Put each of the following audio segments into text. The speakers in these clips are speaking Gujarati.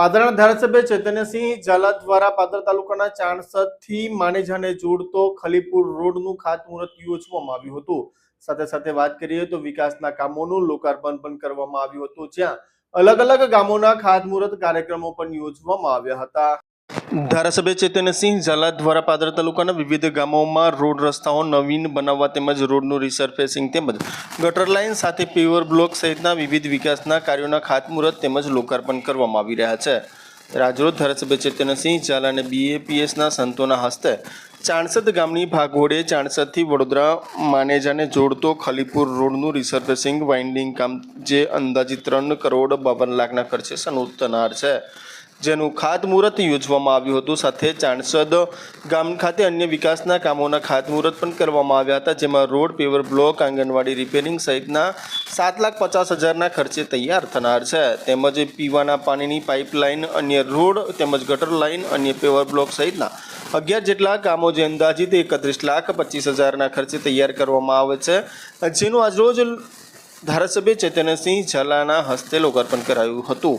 પાદરના ધારાસભ્ય ચૈતન્યસિંહ ઝાલા દ્વારા પાદર તાલુકાના ચાણસદથી માનેજાને જોડતો ખલીપુર રોડનું ખાતમુહૂર્ત યોજવામાં આવ્યું હતું. સાથે સાથે વાત કરીએ તો વિકાસના કામોનું લોકાર્પણ પણ કરવામાં આવ્યું હતું, જ્યાં અલગ અલગ ગામોના ખાતમુહૂર્ત કાર્યક્રમો પણ યોજવામાં આવ્યા હતા. ધારાસભ્ય ચૈતન્યસિંહ ઝાલા દ્વારા પાદર તાલુકાના વિવિધ ગામોમાં રોડ રસ્તાઓ નવીન બનાવવા તેમજ રોડનું રિસર્ફેસિંગ તેમજ ગટર લાઇન સાથે પેવર બ્લોક સહિતના વિવિધ વિકાસના કાર્યોના ખાતમુહૂર્ત તેમજ લોકાર્પણ કરવામાં આવી રહ્યા છે. રાજરોડ ધારાસભ્ય ચૈતન્યસિંહ ઝાલા અને બીએપીએસના સંતોના હસ્તે ચાણસદ ગામની ભાગોળે ચાણસદથી વડોદરા માનેજાને જોડતો ખલીપુર રોડનું રિસર્ફેસિંગ વાઇન્ડિંગ કામ જે અંદાજિત ત્રણ કરોડ બાવન લાખના ખર્ચે સનુતનાર છે. જેનું ખાતમુહૂર્ત યોજવામાં આવ્યું હતું. સાથે ચાણસદ ગામ ખાતે અન્ય વિકાસના કામોના ખાતમુહૂર્ત પણ કરવામાં આવ્યા હતા, જેમાં road paver block, anganwadi repairing સહિતના સાત લાખ પચાસ હજારના ખર્ચે તૈયાર થનાર છે. તેમજ પીવાના પાણીની પાઇપલાઇન, અન્ય રોડ તેમજ ગટર લાઇન, અન્ય પેવર બ્લોક સહિતના અગિયાર જેટલા કામો જે અંદાજિત એકત્રીસ લાખ પચીસ હજારના ખર્ચે તૈયાર કરવામાં આવે છે. જેનું આજરોજ ધારાસભ્ય ચેતનસિંહ ઝાલાના હસ્તે લોકાર્પણ કરાયું હતું.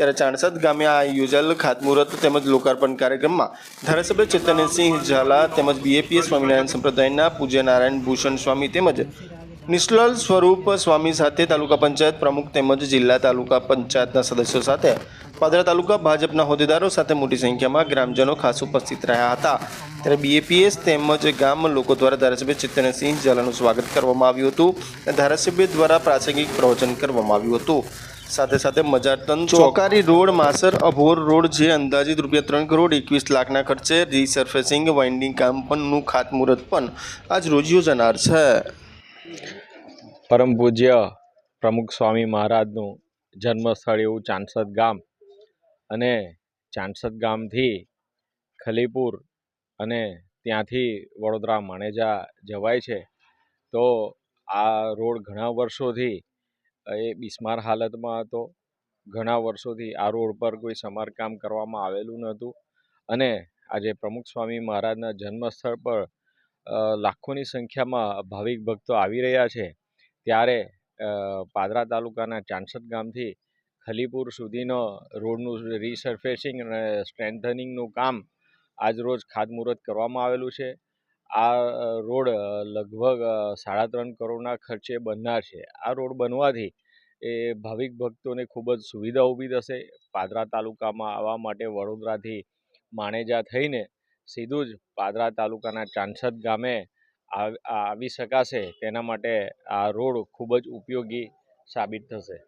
ત્યારે ચાણસદ ગામે આ યોજાયેલ ખાતમુહૂર્ત તેમજ લોકાર્પણ કાર્યક્રમમાં ધારાસભ્ય ચેતનસિંહ ઝાલા તેમજ બીએપીએસ સ્વામિનારાયણ સંપ્રદાયના પૂજ્ય નારાયણ ભૂષણ સ્વામી તેમજ નિષ્લલ સ્વરૂપ સ્વામી સાથે તાલુકા પંચાયત પ્રમુખ તેમજ જિલ્લા તાલુકા પંચાયતના સદસ્યો સાથે પાદરા તાલુકા ભાજપના હોદ્દેદારો સાથે મોટી સંખ્યામાં ગ્રામજનો ખાસ ઉપસ્થિત રહ્યા હતા. ત્યારે બીએપીએસ તેમજ ગામ લોકો દ્વારા ધારાસભ્ય ચિત્તનસિંહ ઝાલાનું સ્વાગત કરવામાં આવ્યું હતું અને ધારાસભ્ય દ્વારા પ્રાસંગિક પ્રવચન કરવામાં આવ્યું હતું. સાથે સાથે મજાટન ચોકારી રોડ માસર અભોર રોડ જે અંદાજિત રૂપિયા ત્રણ કરોડ એકવીસ લાખના ખર્ચે રીસર્ફેસિંગ વાઇન્ડિંગ કામ પણનું ખાતમુહૂર્ત પણ આજ રોજ યોજાનાર છે. પરમ પૂજ્ય પ્રમુખ સ્વામી મહારાજનું જન્મસ્થળ એવું ચાંસદ ગામ અને ચાંસદ ગામથી ખલીપુર અને ત્યાંથી વડોદરા માણેજા જવાય છે. તો આ રોડ ઘણા વર્ષોથી એ બિસ્માર હાલતમાં હતો. ઘણા વર્ષોથી આ રોડ પર કોઈ સમારકામ કરવામાં આવેલું નહોતું. અને આજે પ્રમુખ સ્વામી મહારાજના જન્મસ્થળ પર લાખોની સંખ્યામાં ભાવિક ભક્તો આવી રહ્યા છે. ત્યારે પાદરા તાલુકાના ચાંસદ ગામથી ખલીપુર સુધીનો રોડનું રીસર્ફેસિંગ અને સ્ટ્રેન્થનિંગનું કામ આજરોજ ખાતમુહૂર્ત કરવામાં આવેલું છે. આ રોડ લગભગ સાડા ત્રણ કરોડના ખર્ચે બનનાર છે. આ રોડ બનવાથી એ ભાવિક ભક્તોને ખૂબ જ સુવિધા ઊભી થશે. પાદરા તાલુકામાં આવવા માટે વડોદરાથી માણેજા થઈને સીધું જ પાદરા તાલુકાના ચાંસદ ગામે આવ- શકાશે. તેના માટે આ રોડ ખૂબ જ ઉપયોગી સાબિત થશે.